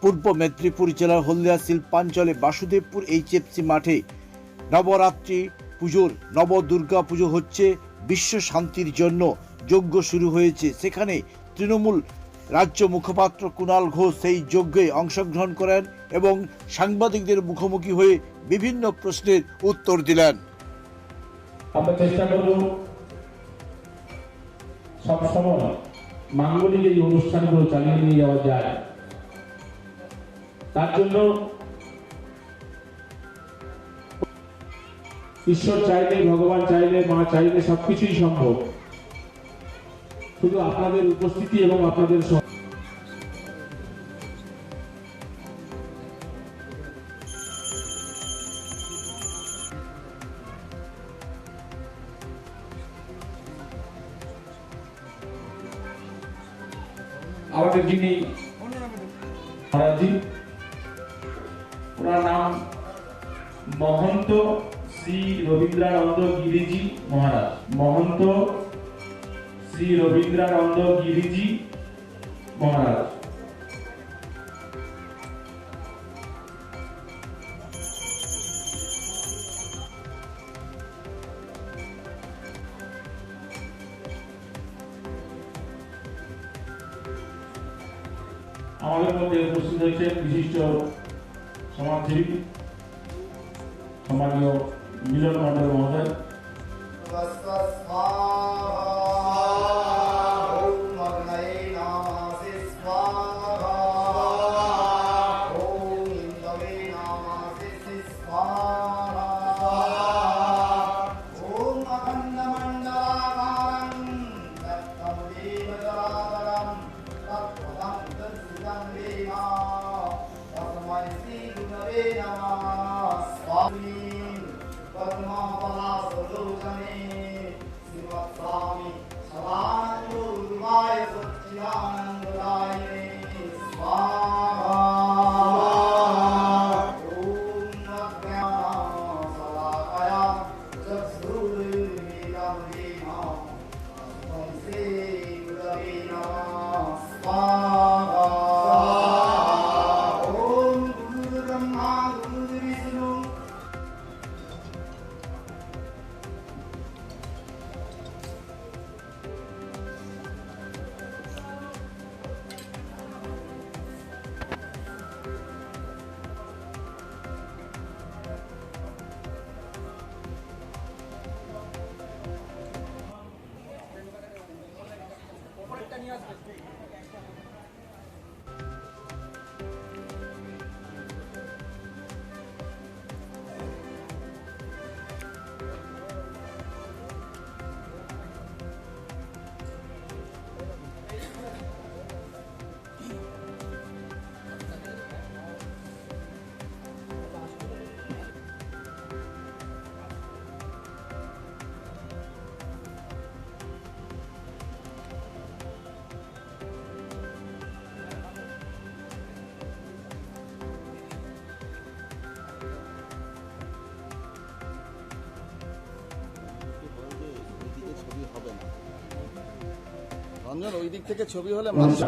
পূর্ব মেদিনীপুর জেলার হলদিয়া শিল্পাঞ্চলে বাসুদেবপুর এইচএফসি মাঠে নবরাত্রি পুজোর নব দুর্গা পুজো হচ্ছে, বিশ্ব শান্তির জন্য যজ্ঞ শুরু হয়েছে। সেখানে তৃণমূল রাজ্য মুখপাত্র কুণাল ঘোষ সেই যজ্ঞে অংশগ্রহণ করেন এবং সাংবাদিকদের মুখোমুখি হয়ে বিভিন্ন প্রশ্নের উত্তর দিলেন। আমরা চেষ্টা করব, সবসময় মাঙ্গলিক এই অনুষ্ঠানগুলো চালিয়ে নিয়ে যাওয়া যায়। তার জন্য ঈশ্বর চাইলে, ভগবান চাইলে, মা চাইলে সবকিছুই সম্ভব। শুধু আপনাদের উপস্থিতি এবং আপনাদের আমাদের যিনি শ্রী রবীন্দ্রানন্দ গিরিজি মহারাজ। আমাদের মধ্যে উপস্থিত হয়েছেন বিশিষ্ট সমাজসেবী সম্মানীয় মিলন মন্ডল মহোদয় 花 oh রঞ্জন ওই দিক থেকে ছবি হলে মানুষ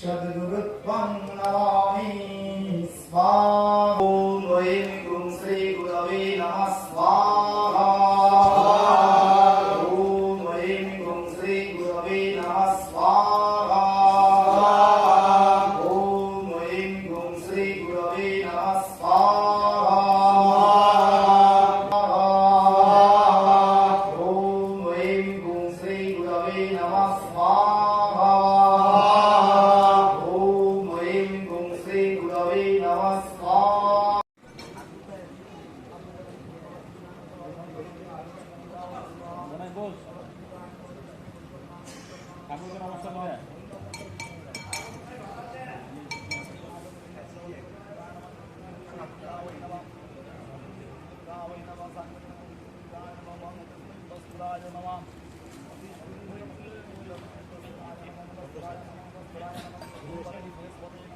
Seven.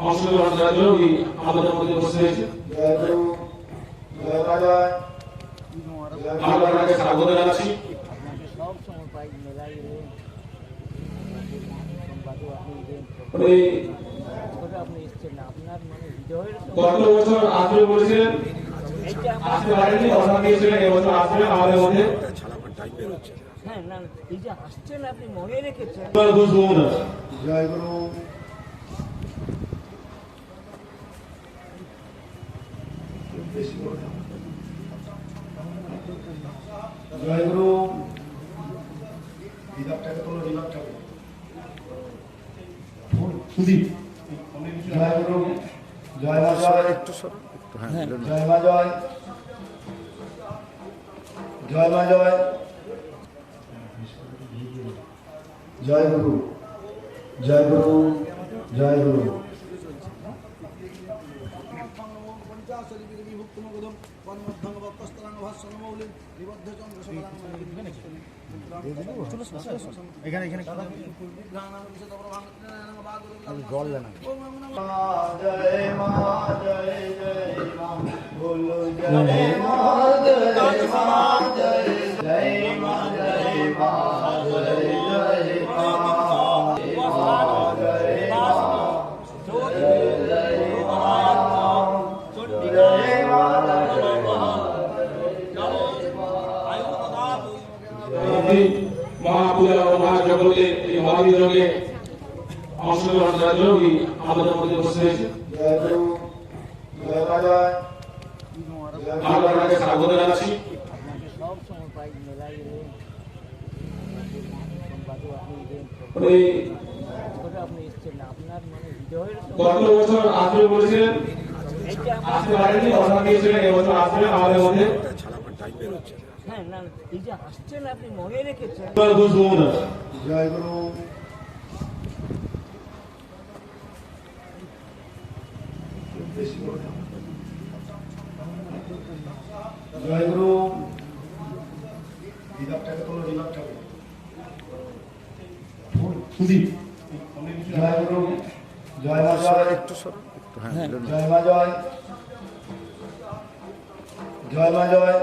অংশগ্রহণ করার জন্য আমাদের মধ্যে বসে ওনাকে স্বাগত জানাচ্ছি মানে গত বছর আসবে বলেছিলেন আসতে পারেননি কথা দিয়েছিলেন এবছর আসবেন আমাদের মধ্যে। হ্যাঁ না এই যে আসছেন আপনি মনে রেখেছেন। জয় গুরু। জয় মা একটু জয় মা জয় জয় মা জয় জয় গুরু জয় গুরু জয় গুরু জয় জয় মা জয় মা আপনার মানে হৃদয়ের গত বছর আসবে বলেছিলেন আসতে পারেননি কথা দিয়েছিলেন এবছর আসবেন আমাদের মধ্যে। হ্যাঁ না এই যে আসছেন আপনি মনে রেখেছেন। জয় গুরু। জয় গুরু রিলাপটাকে তোলো রিলাপটাকে জয় গুরু জয়। মা জয় একটু জয় মা জয় জয় মা জয়।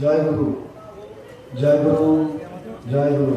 জয় গুরু জয়। গুরু জয় গুরু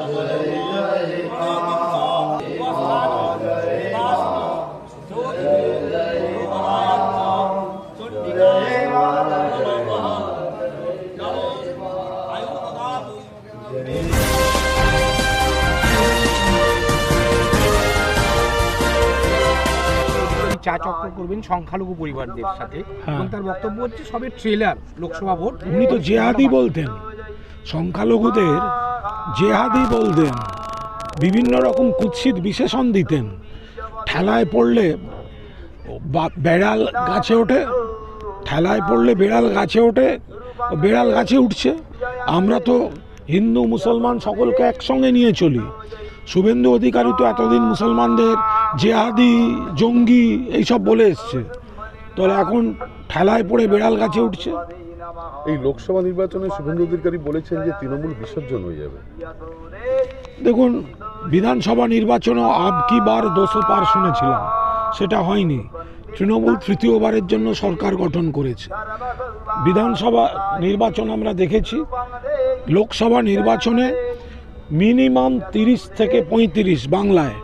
চা চক্র করবেন সংখ্যালঘু পরিবারদের সাথে। এবং তার বক্তব্য হচ্ছে সবে ট্রেলার লোকসভা ভোট। উনি তো জেহাদি বলতেন। সংখ্যালঘুদের জেহাদি বলতেন। বিভিন্ন রকম কুৎসিত বিশেষণ দিতেন। ঠেলায় পড়লে বেড়াল গাছে ওঠে ঠেলায় পড়লে বেড়াল গাছে ওঠে বেড়াল গাছে উঠছে। আমরা তো হিন্দু মুসলমান সকলকে একসঙ্গে নিয়ে চলি। শুভেন্দু অধিকারী তো এতদিন মুসলমানদের জেহাদি জঙ্গি এইসব বলে এসছে। তাহলে এখন ঠেলায় পড়ে বেড়াল গাছে উঠছে। এই লোকসভা নির্বাচনে শুভেন্দু অধিকারী বলেছেন যে তৃণমূল বিসর্জন হয়ে যাবে। দেখুন বিধানসভা নির্বাচনে আব কি বার দুশো পার শুনেছিলাম। সেটা হয়নি। তৃণমূল তৃতীয়বারের জন্য সরকার গঠন করেছে। বিধানসভা নির্বাচন আমরা দেখেছি। লোকসভা নির্বাচনে মিনিমাম তিরিশ থেকে পঁয়ত্রিশ বাংলায়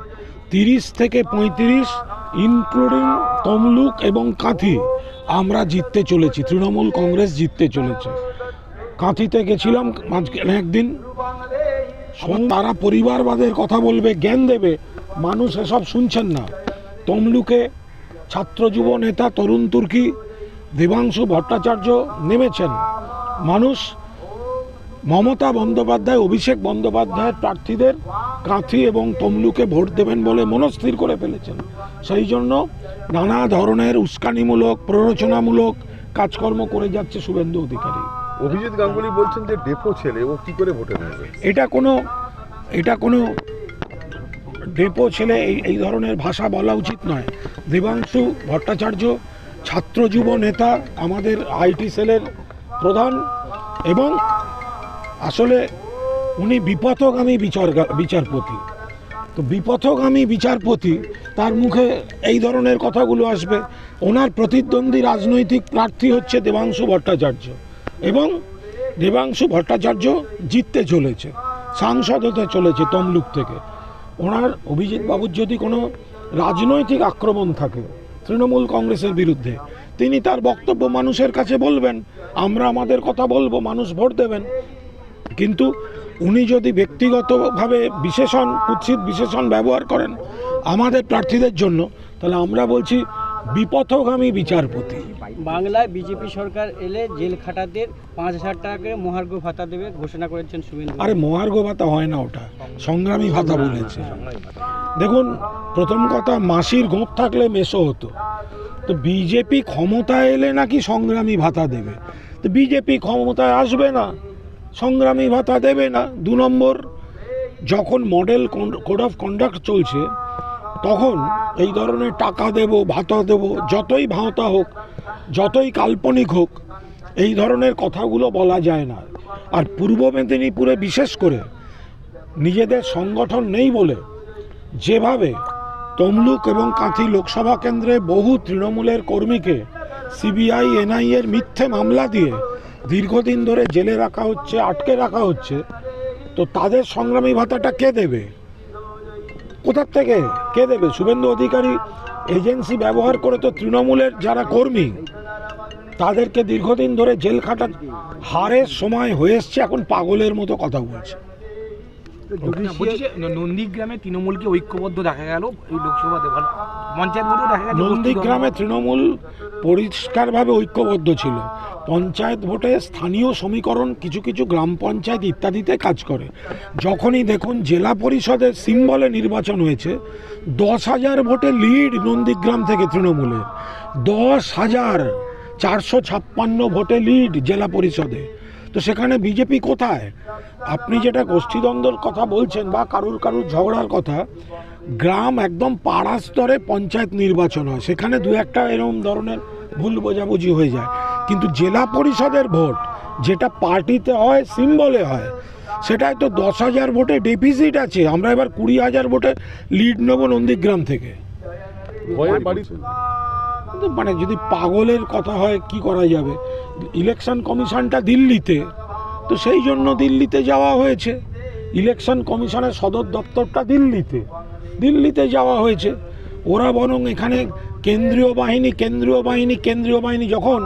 তিরিশ থেকে পঁয়ত্রিশ ইনক্লুডিং তমলুক এবং কাঁথি, আমরা জিততে চলেছি। তৃণমূল কংগ্রেস জিততে চলেছে। কাঁথিতে গেছিলাম মাঝখানে একদিন। তারা পরিবারবাদের কথা বলবে, জ্ঞান দেবে। মানুষ এসব শুনছেন না। তমলুকে ছাত্র যুব নেতা তরুণ তুর্কি, দেবাংশু ভট্টাচার্য নেমেছেন। মানুষ মমতা বন্দ্যোপাধ্যায় অভিষেক বন্দ্যোপাধ্যায়ের প্রার্থীদের কাঁথি এবং তমলুকে ভোট দেবেন বলে মনস্থির করে ফেলেছেন। সেই জন্য নানা ধরনের উস্কানিমূলক প্ররোচনামূলক কাজকর্ম করে যাচ্ছে শুভেন্দু অধিকারী। অভিজিৎ গাঙ্গুলি বলছেন যে ডেপো ছেলে ও কি করে ভোটে নেবে? এটা কোনো এটা কোনো ডেপো ছেলে এই এই ধরনের ভাষা বলা উচিত নয়। দেবাংশু ভট্টাচার্য ছাত্র যুব নেতা আমাদের আইটি সেলের প্রধান এবং আসলে উনি বিপথগামী বিচার বিচারপতি। তো বিপথগামী বিচারপতি, তার মুখে এই ধরনের কথাগুলো আসবে। ওনার প্রতিদ্বন্দ্বী রাজনৈতিক প্রার্থী হচ্ছে দেবাংশু ভট্টাচার্য এবং দেবাংশু ভট্টাচার্য জিততে চলেছে, সাংসদ হতে চলেছে তমলুক থেকে। ওনার অভিজিৎ বাবুর যদি কোনো রাজনৈতিক আক্রমণ থাকে তৃণমূল কংগ্রেসের বিরুদ্ধে, তিনি তার বক্তব্য মানুষের কাছে বলবেন, আমরা আমাদের কথা বলব, মানুষ ভোট দেবেন। কিন্তু উনি যদি ব্যক্তিগতভাবে বিশেষণ কুৎসিত বিশেষণ ব্যবহার করেন আমাদের প্রার্থীদের জন্য তাহলে আমরা বলছি বিপথগামী বিচারপতি। বাংলায় বিজেপি সরকার এলে জেল খাটাদের পাঁচ হাজার টাকা করে মহার্ঘ ভাতা দেবে ঘোষণা করেছেন শুভেন্দু আরে মহার্ঘ ভাতা হয় না ওটা সংগ্রামী ভাতা বলেছে। দেখুন প্রথম কথা মাসির গোপ থাকলে মেশো হতো। তো বিজেপি ক্ষমতায় এলে নাকি সংগ্রামী ভাতা দেবে? তো বিজেপি ক্ষমতায় আসবে না। সংগ্রামী ভাতা দেবে না। দু নম্বর, যখন মডেল কোড অফ কন্ডাক্ট চলছে, তখন এই ধরনের টাকা দেব, ভাতা দেব, যতই ভাঁতা হোক, যতই কাল্পনিক হোক, এই ধরনের কথাগুলো বলা যায় না। আর পূর্ব মেদিনীপুরে বিশেষ করে নিজেদের সংগঠন নেই বলে যেভাবে তমলুক এবং কাঁথি লোকসভা কেন্দ্রে বহু তৃণমূলের কর্মীকে সিবিআই, এনআইএর মিথ্যে মামলা দিয়ে দীর্ঘদিন ধরে জেলে রাখা হচ্ছে, আটকে রাখা হচ্ছে। তো তাদের সংগ্রামী ভাতাটা কে দেবে? কোথার থেকে কে দেবে? শুভেন্দু অধিকারী এজেন্সি ব্যবহার করে তো তৃণমূলের যারা কর্মী, তাদেরকে দীর্ঘদিন ধরে জেল খাটার হারের সময় হয়ে এসছে, এখন পাগলের মতো কথা বলছে। নন্দীগ্রামে তৃণমূলকে ঐক্যবদ্ধ দেখা গেল এই লোকসভা দেওয়ার পঞ্চায়েত ভোটেও দেখা গেছে নন্দীগ্রামে তৃণমূল পরিষ্কারভাবে ঐক্যবদ্ধ ছিল। পঞ্চায়েত ভোটে স্থানীয় সমীকরণ কিছু কিছু গ্রাম পঞ্চায়েত ইত্যাদিতে কাজ করে। যখনই দেখুন জেলা পরিষদের সিম্বলে নির্বাচন হয়েছে দশ হাজার ভোটে লিড নন্দীগ্রাম থেকে তৃণমূলের দশ হাজার চারশো ছাপ্পান্ন ভোটে লিড জেলা পরিষদে। তো সেখানে বিজেপি কোথায়? আপনি যেটা গোষ্ঠীদ্বন্দ্বর কথা বলছেন বা কারুর কারুর ঝগড়ার কথা, গ্রাম একদম পাড়া স্তরে পঞ্চায়েত নির্বাচন হয়। সেখানে দু একটা এরকম ধরনের ভুল বোঝাবুঝি হয়ে যায়। কিন্তু জেলা পরিষদের ভোট যেটা পার্টিতে হয়, সিম্বলে হয় সেটাই তো দশ হাজার ভোটে ডেফিসিট আছে। আমরা এবার কুড়ি হাজার ভোটে লিড নেব নন্দীগ্রাম থেকে। মানে যদি পাগলের কথা হয়, কি করা যাবে? ইলেকশন কমিশনটা দিল্লিতে, তো সেই জন্য দিল্লিতে যাওয়া হয়েছে। ইলেকশন কমিশনের সদর দপ্তরটা দিল্লিতে। দিল্লিতে যাওয়া হয়েছে। ওরা বরং এখানে কেন্দ্রীয় বাহিনী কেন্দ্রীয় বাহিনী কেন্দ্রীয় বাহিনী যখন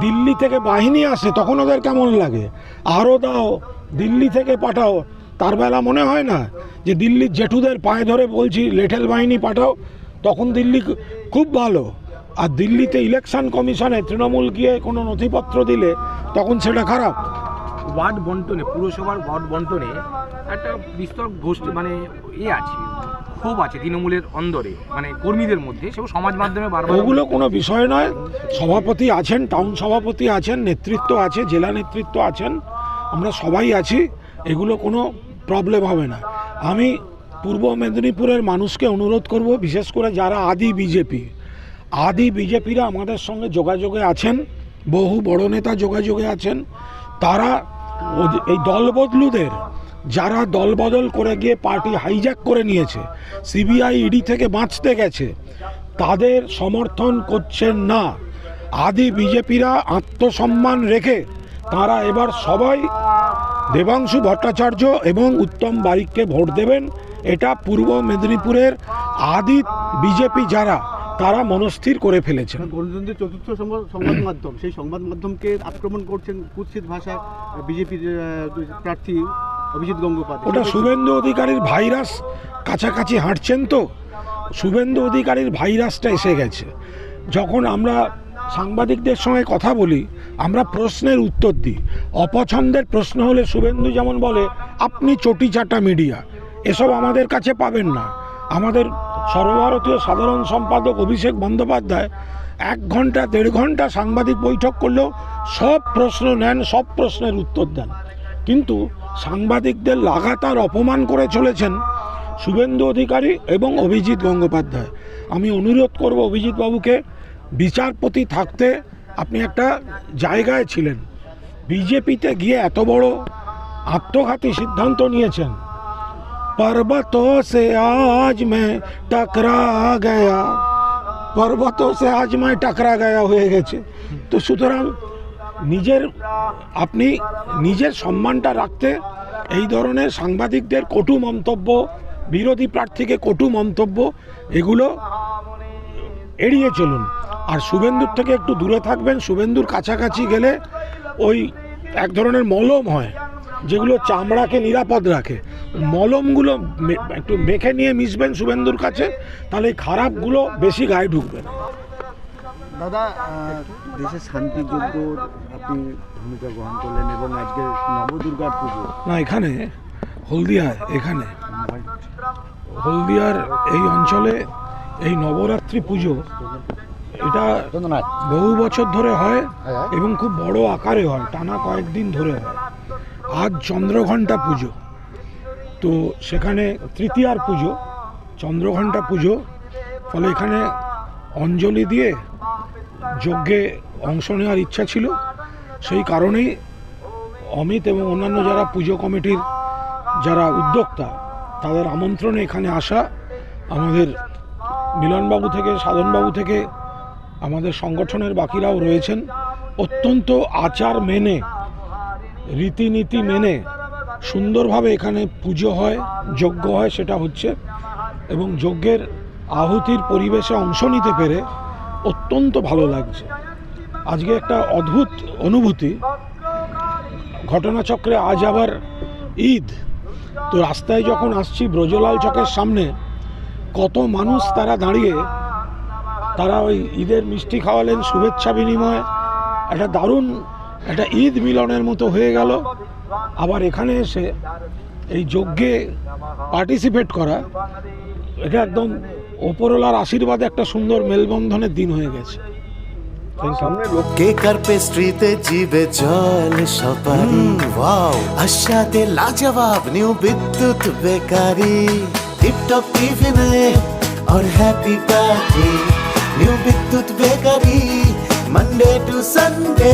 দিল্লি থেকে বাহিনী আসে, তখন ওদের কেমন লাগে? আরও দাও, দিল্লি থেকে পাঠাও। তার বেলা মনে হয় না যে দিল্লির জেঠুদের পায়ে ধরে বলছি, লেঠেল বাহিনী পাঠাও। তখন দিল্লি খুব ভালো। আর দিল্লিতে ইলেকশন কমিশনে তৃণমূল গিয়ে কোনো নথিপত্র দিলে তখন সেটা খারাপ। ওয়ার্ড বন্টনে পুরসভার ওয়ার্ড বন্টনে একটা বিস্তর গোষ্ঠী মানে এ আছে ক্ষোভ আছে তৃণমূলের অন্দরে মানে কর্মীদের মধ্যে সেগুলো সমাজ মাধ্যমে বারবার ওগুলো কোনো বিষয় নয়। সভাপতি আছেন টাউন সভাপতি আছেন নেতৃত্ব আছে জেলা নেতৃত্ব আছেন আমরা সবাই আছি এগুলো কোনো প্রবলেম হবে না। আমি পূর্ব মেদিনীপুরের মানুষকে অনুরোধ করব বিশেষ করে যারা আদি বিজেপি আদি বিজেপিরা আমাদের সঙ্গে যোগাযোগে আছেন, বহু বড় নেতা যোগাযোগে আছেন, তারা এই দলবদলুদের, যারা দলবদল করে গিয়ে পার্টি হাইজ্যাক করে নিয়েছে, সিবিআই ইডি থেকে বাঁচতে গেছে, তাদের সমর্থন করছেন না। আদি বিজেপিরা আত্মসম্মান রেখে তারা এবার সবাই দেবাংশু ভট্টাচার্য এবং উত্তম বারিককে ভোট দেবেন, এটা পূর্ব মেদিনীপুরের আদি বিজেপি যারা তারা মনস্থির করে ফেলেছেন। গণতন্ত্রের চতুর্থ সংবাদ মাধ্যম সেই সংবাদ মাধ্যমকে আক্রমণ করছেন কুৎসিত ভাষায় বিজেপির প্রার্থী অভিজিৎ গঙ্গোপাধ্যায়। ওটা শুভেন্দু অধিকারীর ভাইরাস কাছাকাছি হাঁটছেন তো? শুভেন্দু অধিকারীর ভাইরাসটা এসে গেছে। যখন আমরা সাংবাদিকদের সঙ্গে কথা বলি আমরা প্রশ্নের উত্তর দিই। অপছন্দের প্রশ্ন হলে শুভেন্দু যেমন বলে আপনি চটি চাটা মিডিয়া এসব আমাদের কাছে পাবেন না। আমাদের সর্বভারতীয় সাধারণ সম্পাদক অভিষেক বন্দ্যোপাধ্যায় এক ঘণ্টা, দেড় ঘণ্টা সাংবাদিক বৈঠক করলেও সব প্রশ্ন নেন, সব প্রশ্নের উত্তর দেন। কিন্তু সাংবাদিকদের লাগাতার অপমান করে চলেছেন শুভেন্দু অধিকারী এবং অভিজিৎ গঙ্গোপাধ্যায়। আমি অনুরোধ করব অভিজিৎ বাবুকে, বিচারপতি থাকতে আপনি একটা জায়গায় ছিলেন। বিজেপিতে গিয়ে এত বড় আত্মঘাতী সিদ্ধান্ত নিয়েছেন। पर्वतों से आज मैं टकरा गया পর্বতও সে আজ মায় টাকরা গায়া হয়ে গেছে তো সুতরাং নিজের আপনি নিজের সম্মানটা রাখতে এই ধরনের সাংবাদিকদের কটু মন্তব্য বিরোধী প্রার্থীকে কটু মন্তব্য এগুলো এড়িয়ে চলুন আর শুভেন্দুর থেকে একটু দূরে থাকবেন শুভেন্দুর কাছাকাছি গেলে ওই এক ধরনের মলম হয় যেগুলো চামড়াকে নিরাপদ রাখে মলমগুলো একটু মেখে নিয়ে মিশবেন শুভেন্দুর কাছে তাহলে এই খারাপগুলো বেশি গায়ে ঢুকবে না। দাদা দেশের শান্তির যোগ্য আপনি ভূমিকা গ্রহণ করলেন এবং আজকে নবদুর্গার পুজো। না এখানে হলদিয়ায় এখানে। হলদিয়ার এই অঞ্চলে এই নবরাত্রি পুজো এটা বহু বছর ধরে হয়। এবং খুব বড় আকারে হয় টানা কয়েকদিন ধরে হয়। আজ চন্দ্রঘণ্টা পুজো। তো সেখানে তৃতীয়ার পুজো, চন্দ্রঘণ্টা পুজো, ফলে এখানে অঞ্জলি দিয়ে যজ্ঞে অংশ নেওয়ার ইচ্ছা ছিল। সেই কারণেই অমিত এবং অন্যান্য যারা পুজো কমিটির যারা উদ্যোক্তা, তাদের আমন্ত্রণে এখানে আসা আমাদের মিলনবাবু থেকে, সাধনবাবু থেকে আমাদের সংগঠনের বাকিরাও রয়েছেন। অত্যন্ত আচার মেনে, রীতিনীতি মেনে সুন্দরভাবে এখানে পুজো হয়, যজ্ঞ হয়, সেটা হচ্ছে। এবং যজ্ঞের আহুতির পরিবেশে অংশ নিতে পেরে অত্যন্ত ভালো লাগছে। আজকে একটা অদ্ভুত অনুভূতি। ঘটনাচক্রে আজ আবার ঈদ। তো রাস্তায় যখন আসছি ব্রজলাল চকের সামনে, কত মানুষ তারা দাঁড়িয়ে, তারা ওই ঈদের মিষ্টি খাওয়ালেন, শুভেচ্ছা বিনিময়। একটা দারুণ, একটা ঈদ মিলনের মতো হয়ে গেল। আবার এখানে এসে এই যজ্ঞে পার্টিসিপেট করা এটা একদম ওপরওয়ালার আশীর্বাদে একটা সুন্দর মেলবন্ধনের দিন হয়ে গেছে থ্যাংক ইউ সামনে লোক কেকার পেস্ট্রিতে জিবে জল সপারি ওয়াও আশাতে লাজবাব নিউ বিদ্যুৎ বেকারি টিপটপ টিফিনে और happy party new Bidyut bakery Monday to Sunday